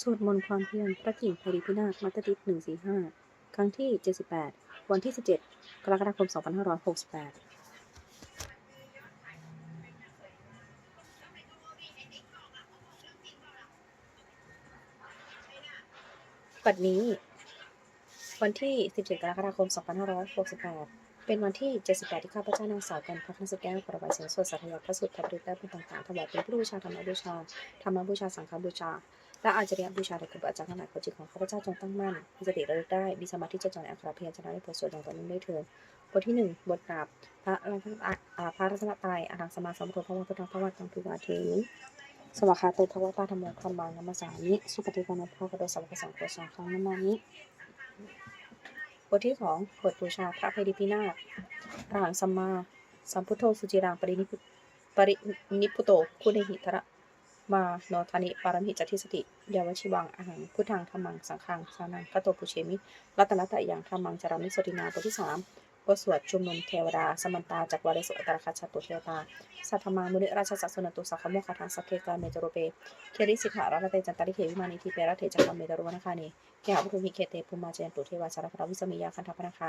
สวดมนต์ความเพียรพระกิ่งไพรีพินาศมัตติษหนึ่งสี่ห้าครั้งที่เจ็ดสิบแปดวันที่สิบเจ็ดกรกฎาคมสองพันห้าร้อยหกสิบแปดปัดนี้ วันที่ 17 กรกฎาคม 2568 เป็นวันที่ 78 ที่ข้าพเจ้านางสาวกันพักนัสแก้วกระบายเสียงสวดสาธยายพระสุทธบริตได้เป็นต่างๆถวายเป็นผู้บูชาธรรมบูชา ธรรมบูชา สังฆบูชา และอาจารย์บูชาแด่ครูบาอาจารย์ขนาดจิตของข้าพเจ้าจงตั้งมั่นมีสติระลึกได้ มีสมาธิจะจดในอักขระพยัญชนะในบทสวดอย่างต่อเนื่องได้เถิดบทที่หนึ่งบทกราบพระรัตนอ่าพระรัตนตรัยอารังสมาสัมพุทโธพระวัพุพระวัตังทุวาเทมิสวากขาโตภวตาธรรมโมธรรมานมมสสามิสุปฏิปันโนภะคะวะโตสัพพะสังโฆสังฆังนามามิบทที่สองบทบูชาพระเพดิพินาศอรหังสัมมาสัมพุทโธสุจิรังปรินิพพุปรินิพุโตคุณหิทระ มาโนทานิปารมิจติสติยาวชิวังอาหังพุทธังธรรมังสังฆังสานังกโตปุเชมิรัตนตะยังธรรมังจารามิสตินาบทที่สามบทสวดชุมนุมเทวดาสมันตาจากวาเลสุอัตตรคัจฉตุเทวตาสัทธมังมุนิราชสัสนตุสักขโมคาทังสักเคกาเมจโรเปเคริสิกขารัตเตจันตาริเขวิมานิทีเปรเทจักรเมตรุวนาคานีเกหะพุทธิเคเตภูมาเจนตุเทวาสารพระวิสมิยาคันธปนาคา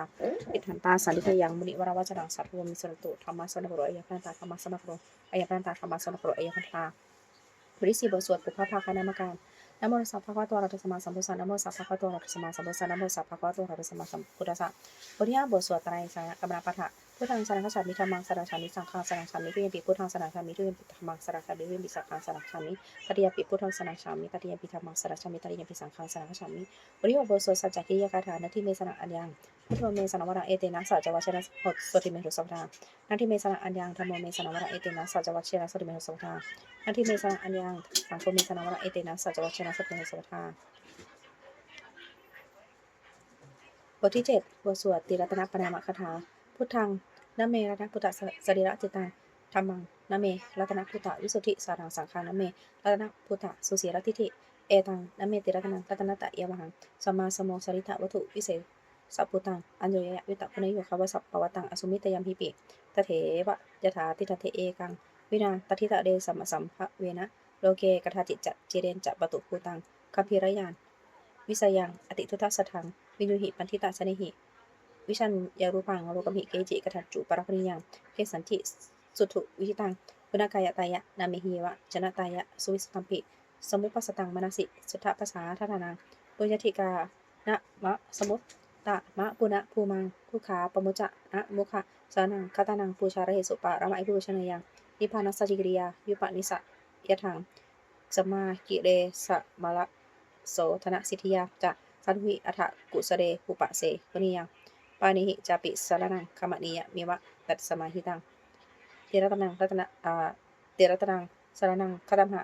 อิทันตาสันติยังมุนิวราวาจรังสัตวมิสรตุธรรมะสนโปรอายพันตาธรรมะสนโปรอายพันตาธรรมะสนโปรอายพันตา บริสีบทสวดปุพพภาคานามการนะโมสัพพะคะวะโตอะระหะสัมมาสัมพุทธัสสะนะโมสัพพะคะวะโตอะระหะสัมมาสัมพุทธัสสะนะโมสัพพะคะวะโตอะระหะสัมมาสัมพุทธัสสะบทที่ห้าบทสวดไตรสารกัมมะปะทะ พุทธังสรังคัจฉามิธรรมังสรังคัจฉามิสังฆังสรังคัจฉามิทุยมปิพุทธังสรังคัจฉามิทุยมปิธรรมังสรังคัจฉามิทุยมปิสังฆังสรังคัจฉามิตติยปิพุทธังสรังคัจฉามิตติยปิธรรมังสรังคัจฉามิตติยปิสังฆังสรังคัจฉามิบทที่หกบทสวดสัจจกิยคาถานาทีเมสนังอัญญังพุทโธเมสนังวรังเอเตนะสัจจวัชนะหดสติเมหุสัพพะนาทีเมสนังอัญญังธรรมโมเมสนังวรังเอเตนะสัจจวัชนะสติเมหุสัพพะนาทีเมสนังอัญญังสังโฆเมสนังวรังเอเตนะสัจจวัชนะสติเมหุสัพพะบทที่7บทสวดติรัตนปนามคาถาพุทธัง นเมรัตนพุทธสรีระจิตังธรรมังนเมรัตนพุทธวิสุทธิสารังสังฆานเมรัตนพุทธสุสีรทิฏฐิเอตังนเมติรัตนังรัตนตะเยวังสมมาสมโมสริตะวัตถุวิเศษสัพพุตัง อัญโยยะวิตะพุนโยคาวสัพปวัตัง อสุมิตยามหิปิตเถวะยถาติทเทเอกัง วินาตทิตะเดสัมสัมภะเวนะ โลเกกทาจิตจะเจเรนจะปตุภูตังคัมภีรยาน วิสยัง อติทุทัสสทัง วินุหิปันทิตาชนิหิ วิชันยารูปังโลกมิเกจิกทัจจุปรปริยังเกสันติสุถุวิหิตังพุนากายตายะนามิหิวะจนะตายะสุวิสตัมปิสมุปัสตังมนสิสุทธภาษาทัตนังปุญญติกานะมะสมุตตะมะปุณะภูมังผู้ขาปมุจะนะมุขะสานังคตานังปูชาระเหสุปะระมะอิภูชนยังนิพานัสสจิกริยายุปนิสะยะถังสมากิเรสะมะละโสธนสิทธิยาจะสันหุอัฐกุสเดปุปะเสวนิยัง ปานิหิจาปิสารนังขมณียมิวะตัดสมาหิตังเตระตนังรัตนะอาเตระตนังสารนังคตัมหะ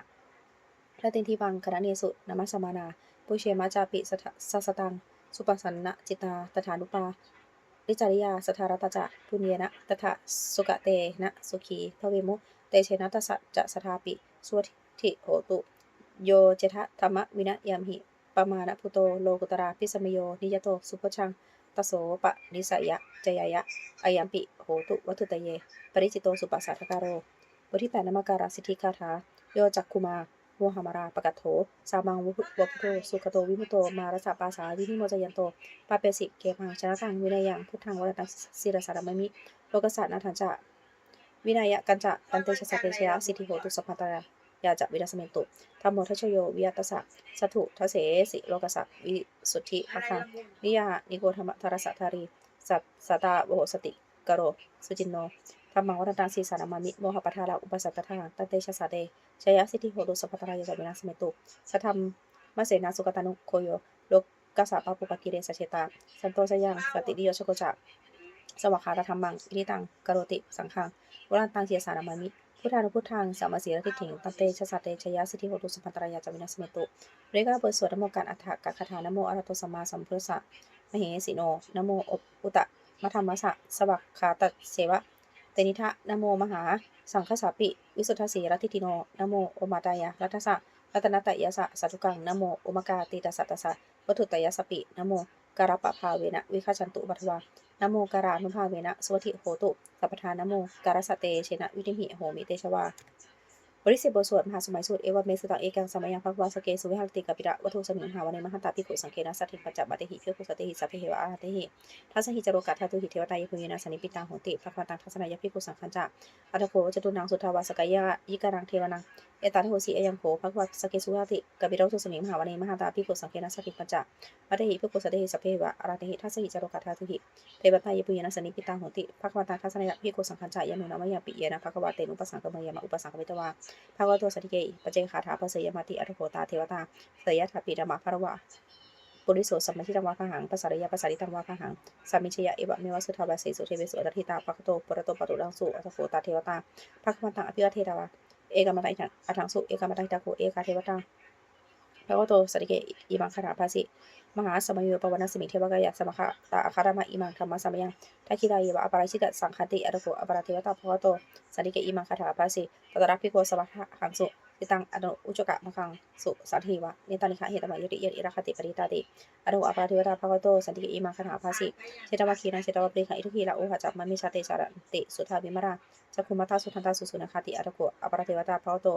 พระตินทิวังคณะเนสุนามัสมานาปุเชมาจาปิสัทสัสตัง สุปสันนะจิตาตถานุปาริจาริยาสทารตจะพุญเยนะตถะสุกะเตนะสุขีพระเวมุ เตเชนะตัสสะจะสทาปิสวทิโหตุ โยเจทะธรรมวินะยามหิปมาณพุโตโลกุตราพิสมโย นิยโต สุปชัง ตโสปะนิสยะจยยะอายัมปิโหตุวัตุตเย ปริจิโตสุปัสัทการโรบทที่แปดนมการาสิทธิคาถา โยจักคุมาโมหามาราปกัตโถ สามังวุพุโตสุขโตวิมุตโต มารสะปาสาวินิโมจยันโต ปาเปสิเกพังชนะทังวินัยังพุทธังวัตังศิรสารมมิ โลกสัตนาทันจะ วินัยกันจะตันเตชะสะเตชยะสิทธิโหตุสัพพตายา ยาจะวิรัสเมตุธรรมโมทัชโยวิยตสะสัตุทเสสิโลกสักวิสุทธิมัคคังนิยานิโกธรรมทารสะทารีสัตสตาโวโหสติกโรสุจินโนธรรมังวัฏตังสีสารมามิโมหปทาราอุปสัตตทางตันเตชะสาเตชยสิทธิโหตุสัพพตายาจะวิรัสเมตุสัทธรรมมเสนาสุกตานุโคโยโลกัสสะปะปุปกิเรสเชตาสันโตสยังสติดิโยชโกจักสวัคาตธรรมังอิทิตังกโรติสังฆังวรันตังเสียสารมามิ พุทธานุพุทธังสามสีรติถิงตัมเตชะสัตเตชยะสิทธิโหตุสุปันตรายาจาวินัสเมตุเรกาเปิดสวดนโมการอัฏฐกะคาถานโมอรัตโตสัมมาสัมพุทธัสะมเหสิโนนโมอบอุตะมธรรมสะสวักขาตเสวะเตนิทะนโมมหา สังฆสาปิ วิสุทธสีรติทิโนนโมโอมาตายารัตสะรัตนตยสะสัตุกังนโมโอมกาติตสัตตสะวัตถุตยสปินโมการปะภาเวนะวิคาชันตุปัทวา นโมการานุภาเวนะสวัติโหตุสัพพทานนโมการสเตเชนะวิธิหิโหมิเตชวา บริสิบทสวดมหาสมัยสูตรเอวเมสตังเอกังสมัยยังพักวาสเกสุวิหารติกปิระวัตถุสมิงหาวันในมหันตาภิขุสังเกนะสัตถิปัจจบัติหิภิกขุสติหิสัพเพเหวะอาติหิทัสสหิจโรกัตถาตุหิเทวตายพุญนาสนิปิตังโหติพระควตังทัศนายภิขุสังขันจะอัตโกวจตุนังสุทาวาสกายะยิการังเทวนังเอตาทโหสีเอยังโขพระควสเกสุวิหารติกปิระวัตถุสมิงหาวันในมหันตาภิขุสังเกนะสัตถิปัจจบัติหิภิกขุสติหิสัพเพเหวะอาติหิทัสสหิจโรกัตถาตุหิเทวตายพุญนาสนิปิตังโหติพระควตังทัศนายภิขุสังขันจะยะเมนามยาปิเยนะพระควาเตนุปสังกมยามะอุปสังกเวตวาภาวตัวสัติเกปเจกขาถาปเสยมาติอัตโภตาเทวตาเสยถาปีดามาภารวะปุริโสสัมมาทิตังวะขหังปัสสารยาปัสสาริตังวะขหังสามิชยะเอวะเมวะสุทาวาเสสุเทเวสุอัตถิตาปัคโตปรโตปตุรังสุอัตโภตาเทวตาภควันตังอภิวัตเทตาวะเอกามาตังอัถังสุเอกามาตังตะโกเอกาเทวตา ภาวะโตสติเกอิมังคาถาภาสิมหาสมัยโยปวันสมิเทวกายะสมคะตาอาคาดามะอิมังธรรมะสมยังทักิตายวะอปาราชิกะสังคติอัตโกอปาราเทวตาภาวะโตสติเกอิมังคาถาภาสิตตระภิโกสมัสหังสุติตังอนุอุจกะมังคังสุสัทธิวะเนตานิคะเหตมายติยติระคติปริตาติอนุอปราทิวตาภาวโตสันติอิมังคณาภาสิเชตวะคีนังเชตวะปริคัอิทุกีละโอหะจักมะมิชาเตจารันติสุทาวิมราจักคุมาตาสุทันตาสุสุนคติอรโกอปราทิวตาภาวโต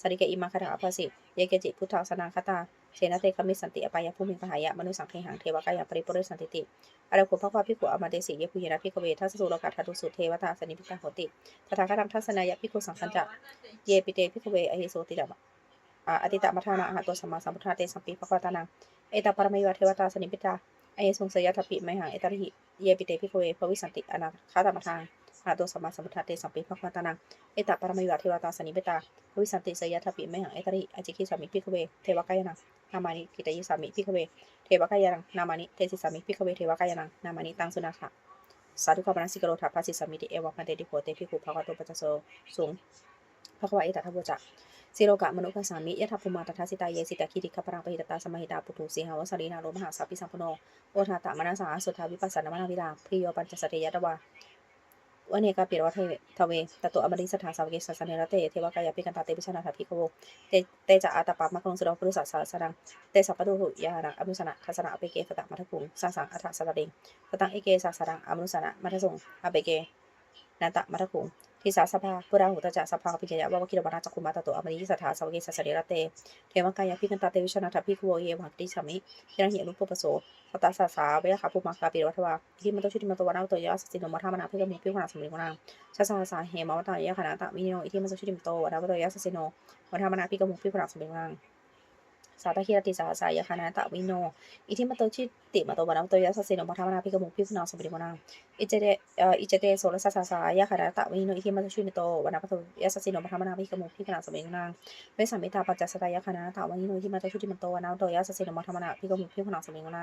สันติเกอิมังคณาภาสิเยเกจิพุทธาสนังคตาเชนะเตคมิสันติอปายภูมิพหายะมนุสังเทหังเทวกายปริปุเรสันติติอรโกภควาภิขุอมาเดสิเยปุยนะภิกเวทัสสุโลกัตถตุสุเทวตาสนิพิกาโหติตถาคตังทัศนายะภิกขุสังคัญจะเยปิเตภิกเวอหิโสติดามะอติตมัทานะอะหัตโตสัมมาสัมพุทธาเตสัมปีภควตานังเอตาปรมัยวะเทวตาสนิปิตาอเยสุงเสยทัพปิไมหังเอตริหิเยปิเตพิโคเวภวิสันติอนาคาตมัทาง อะหัตโตสัมมาสัมพุทธาเตสัมปีภควตานัง เอตปรมัยวะเทวตาสนิปิตาวิสันติสยทปิไม่หังเอตริอจิกิสามิพิโคเว เทวกายนัง นามานิกิตยิสามิพิโคเว เทวกายนัง นามานิเทสิสามิพิโคเว เทวกายนัง นามานิตังสุนาถะสาธุขปนัสสิกโรธาภาสิสามิติเอวะพันเตติโพเตพิคุภควโตปัจจโสสุงภควะเอตทัพโวจะสิโลกะมนุกัสสามิยะทัพพุมาตถาสิตาเยสิตาคิริขปรังปหิตตาสมหิตาปุถุสีหาวสรีนาโรมหาสัพพิสัมปโนโอทาตะมนัสาสุทาวิปัสสนามนาวิลาพริโยปัญจสติยะตวา วเนกาปิรวัฏทเวตโตอมริสถาสาวกิสัสเนรเตเทวกายาปิกันตาเตปิชนาถาพิกโวเตเตจะอาตปามะกลงสุดอปุริสัสสาสนังเตสัพพะตุหุยานังอมุสนะทัสนะอเปเกสตะมัทคุงสังสังอัฏฐสตดิงสตังเอเกสัสรังอมุสนะมัทสงอเปเกนันตะมัทคุง ทิสาสภาพุราหุตจะสภาปิจยะวะวคิรวนาจักคุมาตโตอมริสัทธาสวกิสัสเรรเตเทวกายพิกันตาเตวิชนาถาภิคุโวเยวัตติสามิยันเหิรุปปโสสตาสาสาเวขาภูมังกาปิรวัตวาทิมันโตชุติมันตวนาโตยะสสินมธรรมนาเพื่อมุพิขนาสมิงวนาชาสาสาเหมาวตายะขณะตะมิโนอิทิมันโตชุติมันโตวนาโตยะสสินมธรรมนาพิกมุพิขนาสมิงวนา สาตะคิรติสาสายะขณะตะวิโน อิทิมันโตชิติมันโตวนาโตยะสสนมัทามนาพิกมุพิขนาสมิงวนาอิเจเดอิเจเดโสรสาสาสายะขณะตะวิโน อิทิมันโตชุติโตวนาโตยะสสนมัทามนาพิกมุพิขนาสมิงวนาเวสามิตาปัจจสตายะขณะตะวิโน อิทิมันโตชุติมันโตวนาโตยะสสนมัทามนาพิกมุพิขนาสมิงวนา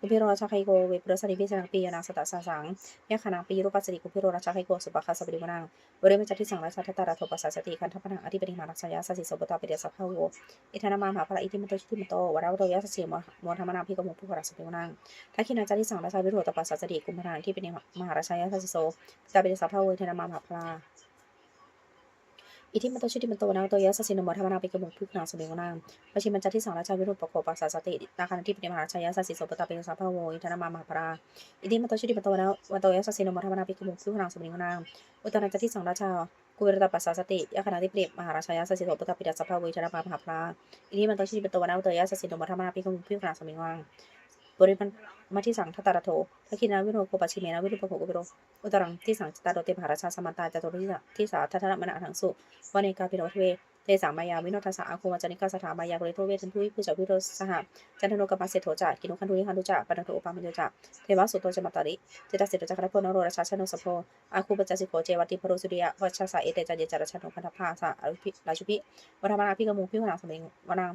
กุพิโรราชาไคโกเวปุรสนิพิจานังปียนังสตาสาสังยะขานังปีรูปัสสติกุพิโรราชาไคโกสุปะคาสมบริวนังบริเวณจัตติสังราชาทัตตาราโทปัสสติคันทัพนังอธิปติมารักษายาสสิโสปตาเปเดสัพพะโวอิทานามาหาภระอิทิมันโตชิติมันโตวราวโตยะสเสิมมธรรมนาพิกมุผู้ขรัสบริวนังทักขินาจาริสังราชาวิโรตปัสสัจดิกุมภนังที่เป็นมหาราชายาสสิโสตาเป็นสัพพะเวทนามามหาภระ อิทิมันโตชิติมันโตนาโตยะสสินมธรรมนาปิกมุพุนาสมิงนางปชิมันจัตที่สังราชาวิรุปโกปัสสสตินาคาที่เป็นมหาชายาสสิโสปตาเป็นสัพพะโวอิทนามามหาปราอิทิมันโตชิติมันโตนาวันโตยะสสินมธรรมนาปิกมุพุนาสมิงนางอุตนาจัตที่สังราชากุเรตปัสสสติยะคณะที่เปรียบมหาราชายาสสิโสปตาปิดสัพพะโวอิทนามามหาปราอิทิมันโตชิติมันโตนาวันโตยะสสินมธรรมนาปิกมุพุนาสมิงนาง บริมันมาที่สังทัตตาระโททักขินาวิโรโกปัชิเมนาวิรุปโกกุปโรอุตรังที่สังจิตาโดเตมหาราชาสมันตาจตุริที่สาทัทนะมณะทังสุวเนกาปิโรทเวเทสังมายาวิโนทัสสะอาคูมาจานิกาสถามายาบริโทเวทันทุยผู้จักวิโรสหจันทโนกัปปเสโทจักินุคันทุยคันทุจัปนันโทอุปามิโยจัเทวสุโตจมัตตาริเจตสิโตจักรพโนโรราชาชนสโพอาคูปจัสิโกเจวัติพโรสุริยะวัชสะเอเตจันเยจารชนคันทภาสะอารุราชุพิวัฒนาพิกมูพิวนาสมิงวนา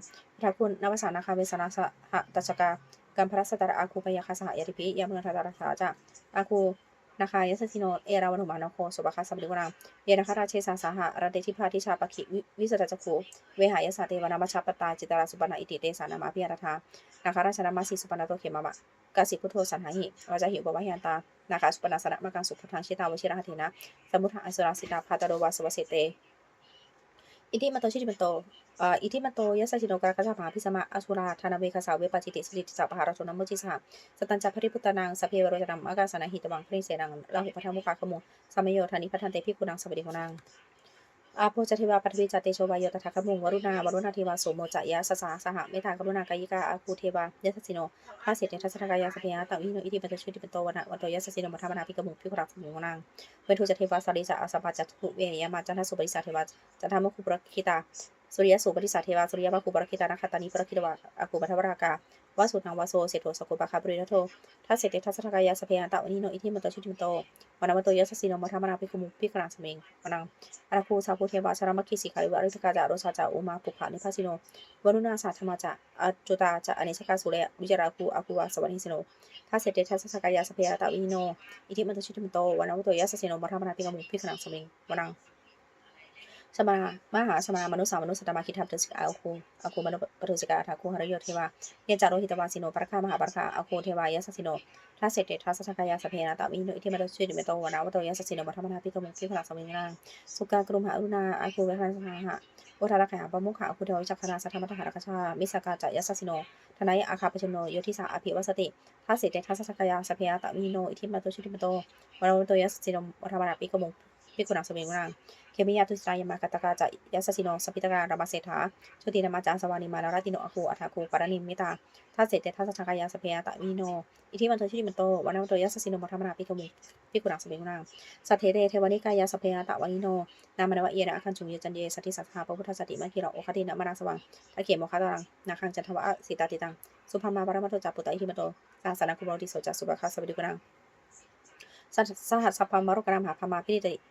พระคุณนวสานาคาเวสนาสหตัชกา กัมพระสตระอาคูปยาคาสหยริพิยามเมืองทัตาราชาจะอาคูนาคายสสิโน เอราวันุมานาโคสุบคาสัมฤวนาเยนคาราเชสาสาหะระเดทิพาทิชาปคิวิสตจักขุเวหายสาเตวนามาชาปตาจิตาราสุปนาอิติเตสานามาพิยารธานาคาราชนามาสีสุปนาโตเขมามะกาสิพุทโธสันหาหิวาจาหิวบวะยันตา นาคาสุปนาสนะมากังสุพุทังชิตาวชิระหตินะ สมุทธะอสุราสิตาพาตโรวาสวเสเต อิทิมันโตชิติมันโตอิทิมันโตยสัชิโนกรากะจาภาพิสมะอสุราธนาเวคสาวเวปจิติสติสัพพะราชนมุจิสหสตันจพริพุตตนางสเพวโรจนัมอากาสนาหิตวังพริเสนังลาหุปทังมุขาขโมสามโยธานิพัทันเตพิกุนังสวัสดิกุนัง อาโพจเทวาปฐวีจตเตโชวายโยตถาคมุงวรุณาวรุณาเทวาโสโมจยะสสาสหเมตากรุณากายิกาอาภูเทวายะสสิโนพระเสด็จทัศนกายาสเพียตาวิโนอิติปัจจุติปันโตวนวันโตยะสสิโนมัทมนาภิกมุงพิกรักมุงนางเวทุจเทวาสาริสาอาสาจัตุเวยามาจันทสุปริสาเทวาจันทามคุปรคิตา สุริยสุปริสาเทวาสุริยมคุปรคิตานาคตานิปรคิตวาอาคูปัทวรากาวสุนังวาโซเสโทสกุปะคาบริณโททัสเสด็จทัศนกายาสเปียตังวิโนอิติมันโตชุติมโตวันวันโตยะสสิโนมัทมนาภิกมุพิกรักสเมงวนังอาคูสาภูเทวาชารมัคคีสิกขาวิวาริสกาจาโรชาจาอุมาปุภานิพาสิโนวรุณาสาธรรมจาอจุตาจาอเนชกาสุเรวิจาราคูอาคูวาสวันิสิโนทัสเสเตทัสสกายาสเพยันตาวิโนอิทิมันตชิตมิโตวานาวุโตยะสสิโนมัทมนาติกามุพิขนังสเมงวนัง สมามหาสมามนุสามนุสตมาคิทัพเตสิกอาคูอาคูมนุปตุสิกาทาคูหรโยเทวาเยจาโรหิตวาสิโนปรคามหาปรคาอาคูเทวายสสิโนถ้าเสร็จเดชทัสสกายาสเพนะตามีนุอิทิมาช่วยดิเมโตวนาวัตโตยะสสินมัทมนาพิกมุขพิขลักสมิงนางสุกากรุมหาอุณาอาคูเวทันสหะอุทาระขยาปมุขะอาคูเทวจักขณาสัทธรรมทหารกชามิสกาจายะสสิโนทนายอาคาปชโนโยทิสาอภิวัสติถ้าเสร็จเดชทัสสกายาสเพนะตามีโนอิทิมาช่วยดิเมโตวนาวัตโตยสสินมัทมนาพิกมุ ขพิกุณักสมิงนางเคมิยาตุสายามากตกาจายะสสิโนสปิตการามาเศธาชุตินามาจาสวานิมานาราติโนอาคูอัฐาคูปารณิมิตาถ้าเสร็จเดชทัสสกายาสเพนะตามีโน อิทิมันโตชิริมันโตวันนันโตยัสสิโนมัทมนาปิกมุปิกุณังสเปงนางสัทเทเตเทวานิกายาสเพนะตะวานิโน นามนวะเยนะอาคันจุงเยจันเยสัทธิสัทธาพระพุทธสติมาคิระโอคตินะมนาสวังตะเกียโมคาตังนาคังจันทวะสิตาติตังสุภามาปรมาโตจัปุตตะอิทิมันโตสาสนาคุโรติโสจัสุภคาสวิดุกนังสัทสหัสสัพพามรุกนามหาพามาพิติอ่าพิพิติ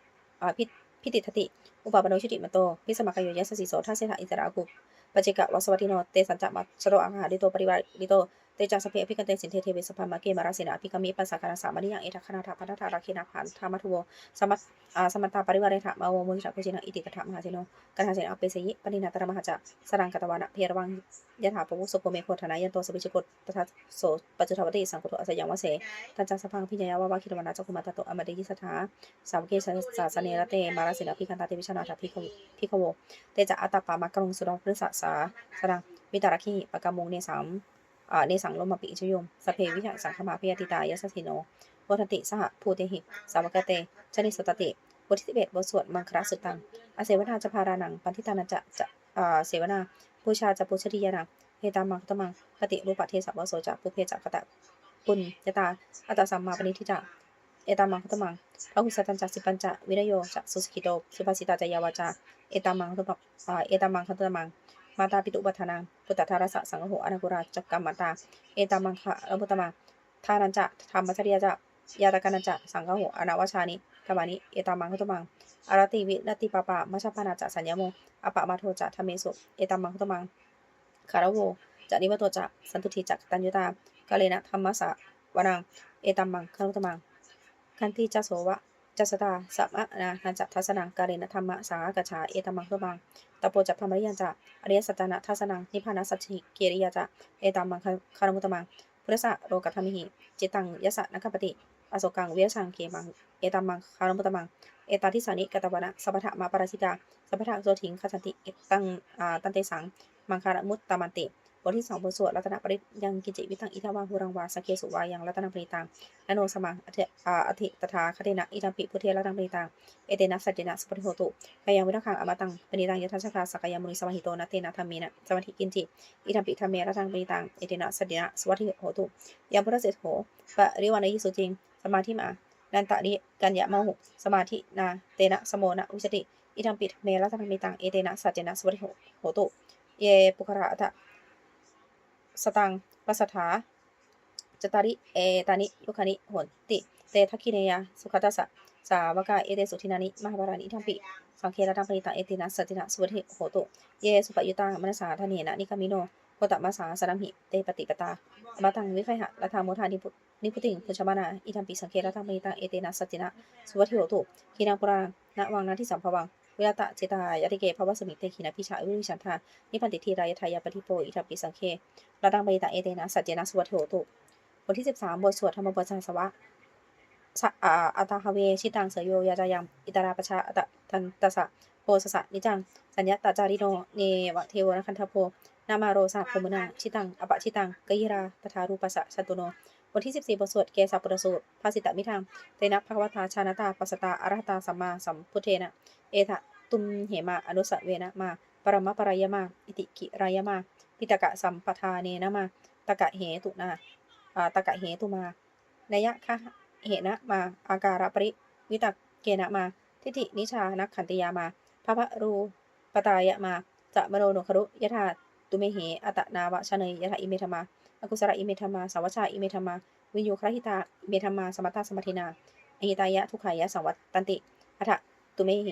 ဖြစ်ဖြစ်တဲ့တတိဥပပနောရှိတိမတော်ပိစမကယောရဆစီစောထားစေတာဣဇရာကိုပจิกကဝဆဝတိနောတေစံတမစတော့အာဟာလေတော့ပရိဝါလေတော့ ตปริวาริโตเตจัสเพอภิกันเตสินเทเทเวสพัมาเกมาราสินาภิกามิปัสสการสามานิยังเอทคณาถาพันธาราคินาผานธรรมทุโวสมัตอาสมัตตาปริวาเรถะมาวมุหิตะโคจินังอิติกถามหาเจโนกถาเสนอเปสยิปนินาตระมหาจะสรังกตวานะเพรวังยถาปวุสุโกเมโคธนายันโตสปิชกตตถาโสปัจจุทวติสังคุตอสยังวเสตันจัสพังพิญญาวาวาคิรวนาจักุมาตโตอมเดยิสถาสาวเกสสาสเนรเตมาราสินาภิกันตาเตวิชนาถาภิกภิกโวเตจะอัตตปามากรุงสุดพฤษสาสรังวิตรคีปกามุงเนสาม ในสังลมปิชยมสเพวิหะสังขมาพยติตายสสิโนวัฏติสหภูเตหิ สาวกเตชนิสตติบทที่สิบเอ็ดบทสวดมังคราสุตังอเสวนาจะพารานัง ปันทิตานัจะจะอ่าเสวนาบูชาจะปูชดียานังเฮตามังตมังปฏิรูปะเทสะวโสจะปุเพจะกตะปุญยตาอัตสัมมาปณิทิจะเอตามังคตมังพระหุสัตันจะสิปัญจะวิรโยจะสุสกิโตสุภาสิตาจะยาวาจา เอตามังตมังเอตามังคตมัง มาตาปิตุปัฏฐานังพุทธทารสะสังโฆอนากุราจักกัมมาตา เอตามังคะอมุตมาทานันจะธรรมจริยจะยาตกานันจะสังฆโหอนาวชานิกามานิ เอตามังคุตมังอารติวิรติปปามัชฌปานาจะสัญญโมอปะมาโทจะธรรมเมสุเอตามังคุตมังคารโวจะนิวโตจะสันตุทิจักตัญญุตากาเลนะธรรมสะวนัง เอตามังคารุตมังคันติจะโสวะจัสตาสัมมะนานันจะทัสนังกาเลนะธรรมสากชาเอตามังคุตมัง ตโปจัพพมริยันจะอริยสัจนะทัสนังนิพพานัจจิเกริยาจะเอตามังคารมุตมังพุทธะโลกัตถมิหิจิตังยสะนัคปติอโศกังเวียชังเขมังเอตัมมังคารมุตมังเอตาทิสานิกตวนะสัพพะมาปราชิตาสัพพะโสถิงขจันติเอตังอ่าตันเตสังมังคารมุตตมันติ บทที่สองบทสวดรัตนปริยังกิจิวิตังอิทาวาหูรังวาสเคสุวายังรัตนปริตังนโนสมังอธิอธิตถาคเตนะอิทัมปิพุทเทรัตนปริตังเอเตนะสัจเจนะสุปฏิโหตุกายังวิรังคังอมตังปณิตังยทัชคาสกายามุนิสมาหิโตนะเตนะธรรมีนะสมาธิกินจิอิทัมปิธรรมเมรัตนปริตังเอเตนะสัจเจนะสวัติโหตุยามพุทธเสถโหปะริวานยิสุจริงสมาธิมานันตะนิกัญญะมหุสมาธินาเตนะสโมนะวิสติอิทัมปิเมรัตนมิตังเอเตนะสัจเจนะสวัติโหตุเยปุคระอะตะ สตังปัสสถาจตาริเอตานิยุคานิโหนติ เตทักคิเนยสุขตัสสะสาวกาเอเตสุทินานิมหาบารานิทัมปิสังเคระตังปริตังเอตินะสัจจินะสุวัติโหตุเยสุปยุตามนสาทเนนะนิคามิโนโคตมาสาสนัมหิเตปฏิปตามาตังวิไคหะละธาโมทานิพุนิพุติงพุชมานาอิทัมปิสังเคระตังปริตังเอเตนะสัจจินะสุวัติโหตุขีนังปุราณวังนาที่สัมภวัง วลาตะเจตายติเกภวสมิเตขีนาพิชาวิริชันทานิพันติทีรายทายาปฏิโปอิทัปิสังเคระตังปริตังเอเตนะสัจเจนะสวัโหตุบทที่สิบสามบทสวดธรรมบทสังสวะสะอาอัตตาฮเว ชิตังเสยโย ยาจายัมอิตาราปชาอัตตันตสะโพสสะนิจัง สัญญาตาจาริโน เนวะเทวนะคันทโพ นามาโรสาโพมุนาชิตัง อปะชิตังกยิราปทารูปัสสะชันตุโนบทที่ 14 บทสวด เกสาปุรสูตรภาสิตมิทัง เตนะภควตาชานาตาปัสสตาอรหตาสัมมาสัมพุทเทนะ เอทะ ตุมเหมาอนุสเวนะมา ปรมปรายมา อิติกิรายมา ปิตกะสัมปทาเนนะมา ตกะเหตุนาอ่าตกะเหตุมานยะคะเหนะมา อาการะปริ วิตกเกนะมา ทิฏฐินิชานักขันติยามาพระพรูปตายะมา จะมโนโนครุยถาตุเมเห อตนาวะชะเนยยถาอิเมธมา อกุศลอิเมธมา สาวชาอิเมธมา วิญญูครหิตาอิเมธมา สมัตตาสมัตินาอหิตายะทุขายะสังวัตตันติอัฏตุเมเห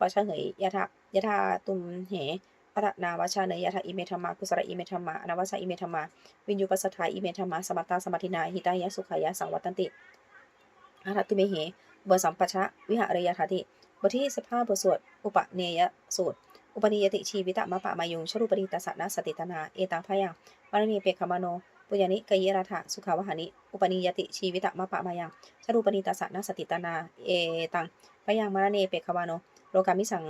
วชะเหยยถายถาตุมเหอัตนาวชะเนยยถาอิเมธรรมากุศลอิเมธรรมาอนาวชาอิเมธรรมาวิญญูปัสสทาอิเมธรรมาสมัตตาสมัตินาหิตายะสุขายะสังวัตตันติอัฏตุเมเหบทสัมปชะวิหารยธาติบทที่15บทสวดอุปเนยสูตร อุปนิยติชีวิตะมะปะมายุงชรูปริตสะนะสติตนา เอตังพยังมรณีเปคามโนปุญญานิกยรัฐะสุขาวหานิ อุปนิยติชีวิตะมะปะมายังชรูปริตสะนะสติตนา เอตังพยังมรณีเปคามโน โลกามิสัง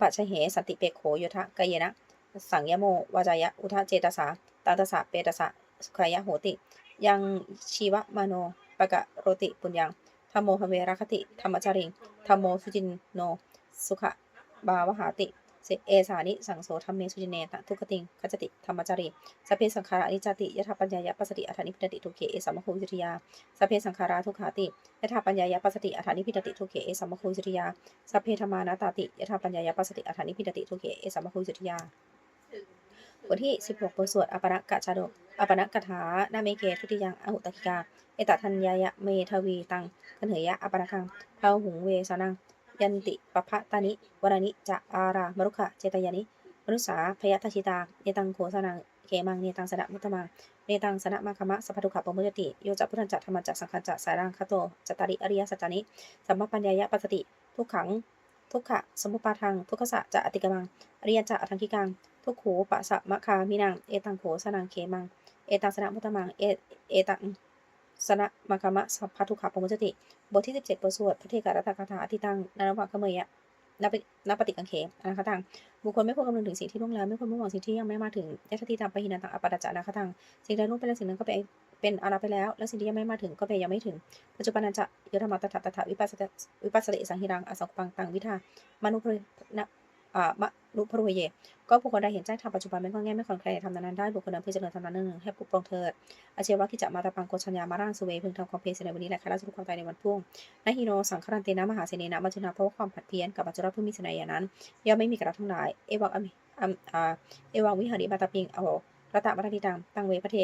ปัจฉเหสันติเปโขโยทะกายนะ สังยโมวาจายะอุทะเจตสาตาตสะเปตสะสุขายะโหติ ยังชีวะมโนปะกะโรติปุญญังธรรมโมหเวรคติ ธรรมจาริงธรรมโมสุจินโน สุขบาวหาติ เอสานิสังโสธรรมเมสุจินเนตทุกขติงขจติธรรมจารีสเพสังขารานิจติยถาปัญญายปัสสติอัฏฐานิพิตติทุเขเอสัมมโควิจริยาสเพสังขาราทุกขาติยถาปัญญายปัสสติอัฏฐานิพิตติทุเขเอสัมมโควิจริยาสเพธรรมานาตาติยถาปัญญายปัสสติอัฏฐานิพิตติทุเขเอสัมมโควิจริยาบทที่ 16บทสวดอปนักกะชาดกอปนักกถานาเมเกทุติยังอหุตกิกา เอตทัญญายะเมทวีตังกันเหยยะอปนักังพาหุงเวสานัง ยันติปะพะตานิวรานิจะอารามรุขะเจตยานิมนุสาพยทัชิตาเนตังโคสนังเขมังเนตังสนะมุตมังเนตังสนะมาคมะสัพพทุขะปมุจติโยจะพุทธันจัตธรรมจัตสังคัญจัตสารังคโตจตาริอริยสัจจานิสัมมาปัญญายะปัสสติ ทุกขัง ทุกขะสมุปาทัง ทุกขสะจะอติกมัง อริยจะอทังคิกัง ทุกขูปะสะมะคามินัง เอตังโขสนังเขมัง เอตังสนะมุตตมัง เอเอตัง สนะมาคมะสัพพทุขะปมุจติ บทที่ 17บทสวดพระเทการัตถคาถาที่ตั้งนานวังขเมยะนับนับปฏิกังเขอนะคตังบุคคลไม่ควรคำนึงถึงสิ่งที่ล่วงแล้วไม่ควรมุ่งหวังสิ่งที่ยังไม่มาถึงยัตติธรรมปหินันตังอปปัจจานะคะตังสิ่งใดล่วงไปแล้วสิ่งนั้นก็เป็นเป็นอาราไปแล้ว แล้วสิ่งที่ยังไม่มาถึงก็เป็นยังไม่ถึง ปัจจุบันนันจะยธรรมตถาตถาวิปัสสติวิปัสสติสังหิรังอสังปังตังวิธามนุพนะ อ่ามนุพรุเย ก็บุคคลใดเห็นแจ้งทำปัจจุบันไม่ก็แง่ไม่คอนใครทำนั้นได้บุคคลนั้นเพื่อเจริญทำนั้นหนึ่งให้ปลุกปลงเถิดอาเชวะกิจมาตาปังโกชัญญามาร่างสเวพึงทำความเพียรในวันนี้แหละค่ะเราจะรู้ความตายในวันพุ่งนฮิโนสังครันเตนะมหาเสนนะมัจจุนาเพราะว่าความผัดเพี้ยนกับมัจจุราผู้มีเสนัยอย่างนั้นย่อมไม่มีกระทั้งหลายเอวังอมิอัมอเอวังวิหาริมาตาปิงอโหรัตตะมัทติตังตังเวพระเท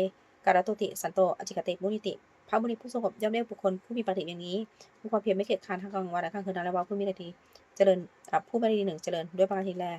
การตุติสันโตอจิกเตมุนิติพระมุนีผู้ทรงย่อมเรียกบุคคลผู้มีปฏิอย่างนี้มีความเพียรไม่เกียจคร้านทั้งกลางวันและกลางคืนนั้นและว่าผู้มีนาที เจริญผู้ไม่ดีหนึ่งเจริญด้วยประการทีแรก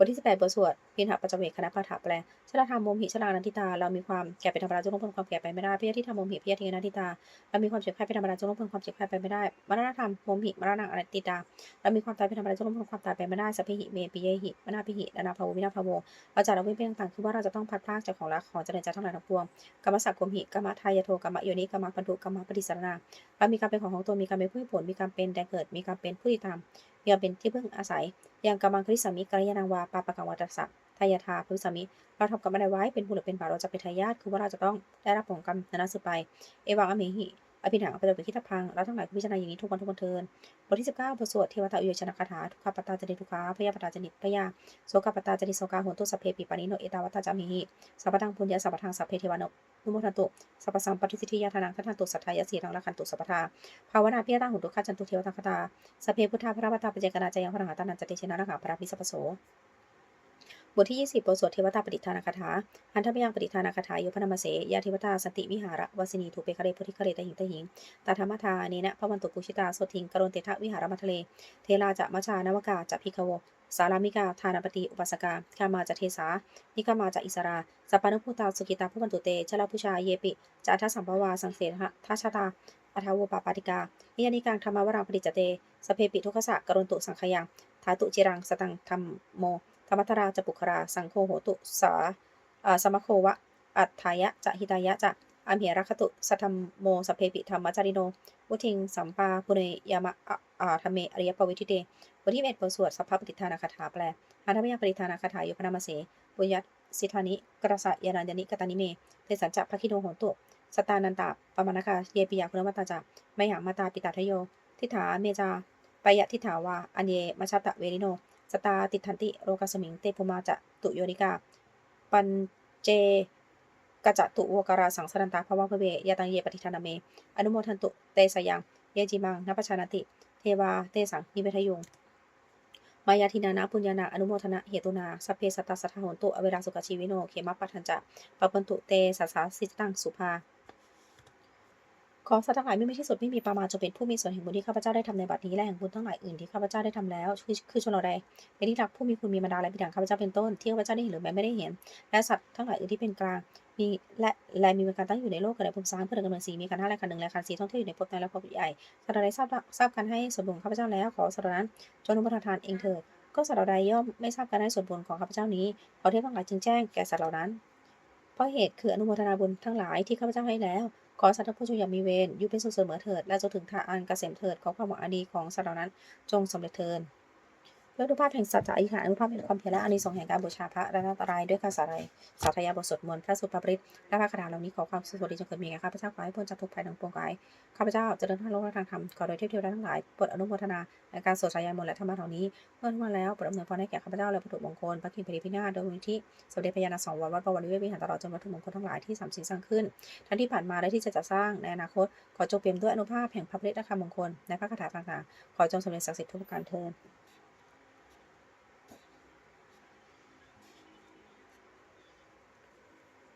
บทที่ 18บทสวดพินหาปัจจเวกคณะพาถาแปลชลาธรรมโมหิชลานันทิตา เรามีความแก่เป็นธรรมดาจงลบพ้นความแก่ไปไม่ได้พิยที่ธรรมโมหิพิยที่นันทิตา เรามีความเจ็บไข้เป็นธรรมดาจงลบพ้นความเจ็บไข้ไปไม่ได้ มรณะธรรมโมหิมรณะอนันติตา เรามีความตายเป็นธรรมดาจงลบพ้นความตายไปไม่ได้สัพพิหิเมปิเยหิมนาพิหินานาภาววินาภาวเราจะเราเว้นเพียงต่างคือว่าเราจะต้องพัดพลากจากของรักของเจริญจากทั้งหลายทั้งปวงกรรมสักกมหิกรรมทายโทกรรมโยนิกรรมปันธุกรรมปฏิสารนาเรามีการเป็นของของตัวมีการเป็นผู้ผลมีการเป็นแดงเกิดมีการเป็นผู้ติดตามมีการเป็นที่พึ่งอาศัยอย่างกำมังคริสามิกัลยาณังวาปาปะกังวัตสัพทายาทาพุทธสามิ เราทำกรรมอะไรไว้เป็นบุหรือเป็นบาปเราจะเป็นทายาทคือว่าเราจะต้องได้รับผลกรรมนั้นสืบไป เอวังอเมหิ อภิถังอภิเดปิคิดพังเราทั้งหลายพิจารณาอย่างนี้ทุกวันทุกวันเทินบทที่19บเก้าบทสวดเทวตาอุยชนะคาถาทุกขปตาจนิทุกขาพยาปตาจนิพยาโสกปตาจนิโสกาโหตุสัพเพปิปานิโนเอตาวัตจามิหิสัพพทังพุญญาสัพพทังสัพเพเทวานนุโมทันตุสัพพสัมปทิสิทธิยาทานังทันตุสัทธายสีทังละคันตุสัพพทาภาวนาพิยตังหุตุขัจันตุเทวตังคตาสัพเพพุทธาพระวัตตาปัจเจกนาจยังพระหัตานันจติเชนะระหังพระพิสัพโส บทที่ 20บทสวดเทวตาปฏิทานาคาถาหันทพยังปฏิทานาคาถายุพนามเสยาเทวตาสติวิหาระวสินีถูเปคเรพุทธิคเรตหิงตหิงตาธรรมทาเนนะพระวันตุกุชิตาสดทิงกรณเตทะวิหารมัทะเล เทลาจะมชานวกาจะพิคโวสารามิกา ทานปฏิอุปสกาคามาจะเทสา นิกามาจะอิสราสัปานุพุตา สุกิตาผู้บรรตุเตชลาพุชาเยปิจะทัสสัมภวา สังเสททัชตาอัทาวปาปาติกานิยานิกังธรรมวรังปฏิจเตสเพปิทุกขะกรณตุสังขยังทาตุจิรัง สตังธรรมโม ธรรมทราจะปุครา สังโฆโหตุสาสมโควะ อัฏฐายะจะหิตายะจะอัมเหรัคตุสัทธมโมสเพปิธรรมจาริโน วุทิงสัมปาปุเนยามะอาธเมอริยปวิทิเตบทที่เอ็ดบทสวดสัพพปฏิทานาคาถาแปลหันธพยาปฏิทานาคาถายุพนามเสปุญญสิทานิกรสะยานันยนิกตานิเมเทสันจะพระคิโนโหตุสตานันตาปมานคาเยปิยาคุณมัตตาจะไมหังมาตาปิตาทโย ทิฏฐาเมจาปยะทิฏฐาวาอันเยมชาตะเวริโน สตาติทันติโรกสมิงเตปุมาจะตุโยนิกา ปัญเจกจตุวการาสังสรันตาภวะพเวยาตังเยปฏิทานาเม อนุโมทันตุเตสยัง เยจิมังนัปชานติ เทวาเตสังนิเวทยงมายาทินานาปุญญานาอนุโมทนาเหตุนาสัพเพสัตตาสัทธาหนตุอเวราสุขชีวิโนเขมะปัทันจะปะปันตุเตสัสสาสิตังสุภา ขอสัตว์ทั้งหลายไม่มีที่สุดไม่มีประมาณจงเป็นผู้มีส่วนแห่งบุญที่ข้าพเจ้าได้ทำในบัดนี้และแห่งบุญทั้งหลายอื่นที่ข้าพเจ้าได้ทำแล้วคือคือชนเราใดเป็นที่รักผู้มีคุณมีบรรดาและบิดาข้าพเจ้าเป็นต้นที่ข้าพเจ้าได้เห็นหรือแม้ไม่ได้เห็น และสัตว์ทั้งหลายอื่นที่เป็นกลางมีและและมีการตั้งอยู่ในโลกกับในภูมิสางเพื่อดำเนินสีมีการห้าและการหนึ่งและการสีท่องเที่ยวอยู่ในภพนั้นและภพใหญ่สัตว์ใดทราบทราบการให้ส่วนบุญข้าพเจ้าแล้วขอสัตว์นั้นจงอนุโมทนาทานเองเถิดก็สัตว์ใดย่อมไม่ทราบการให้ส่วนบุญของข้าพเจ้านี้ขอเทพทั้งหลายจึงแจ้งแก่สัตว์เหล่านั้น เพราะเหตุคืออนุโมทนาบุญทั้งหลายที่ข้าพเจ้าให้แล้ว ขอสัตว์ผู้จงอย่ามีเวรอยู่เป็นสุขเสมอเถิด และจนถึงทางอันเกษมเถิด ขอความหวังอันดีของสัตว์เหล่านั้นจงสำเร็จเถิด เลือกดูภาพแห่งสัจจะอธิษฐานอนุภาพแห่งความเพียรและอานิสงส์แห่งการบูชาพระรัตนตรัยด้วยการสารัยสาธยาบทสวดมนต์พระสุตตปริตและพระคาถาเหล่านี้ขอความสุขสวัสดีจงเกิดมีแก่ข้าพเจ้าขอให้พ้นจากทุกภัยทั้งปวงกายข้าพเจ้าจะเดินทางโลกและทางธรรมขอโดยเทพเทวดาทั้งหลายโปรดอนุโมทนาในการสวดสายมนต์และธรรมะเหล่านี้เมื่อทุกวันแล้วโปรดอำนวยพรให้แก่ข้าพเจ้าและวัตถุมงคลพระคิมพรีพินาศโดยมูลนิธิสมเด็จพระยาณสองวัดวัดประวัติเวทวิหารตลอดจนวัตถุมงคลทั้งหลายที่สามสิ่งสร้างขึ้น ทั้งที่ผ่านมาและที่จะจัดสร้างในอนาคตขอจงเปี่ยมด้วยอนุภาพแห่งพระฤทธิ์และคำมงคลในพระคาถาต่างๆขอจงสำเร็จศักดิ์สิทธิ์ทุกประการเทิน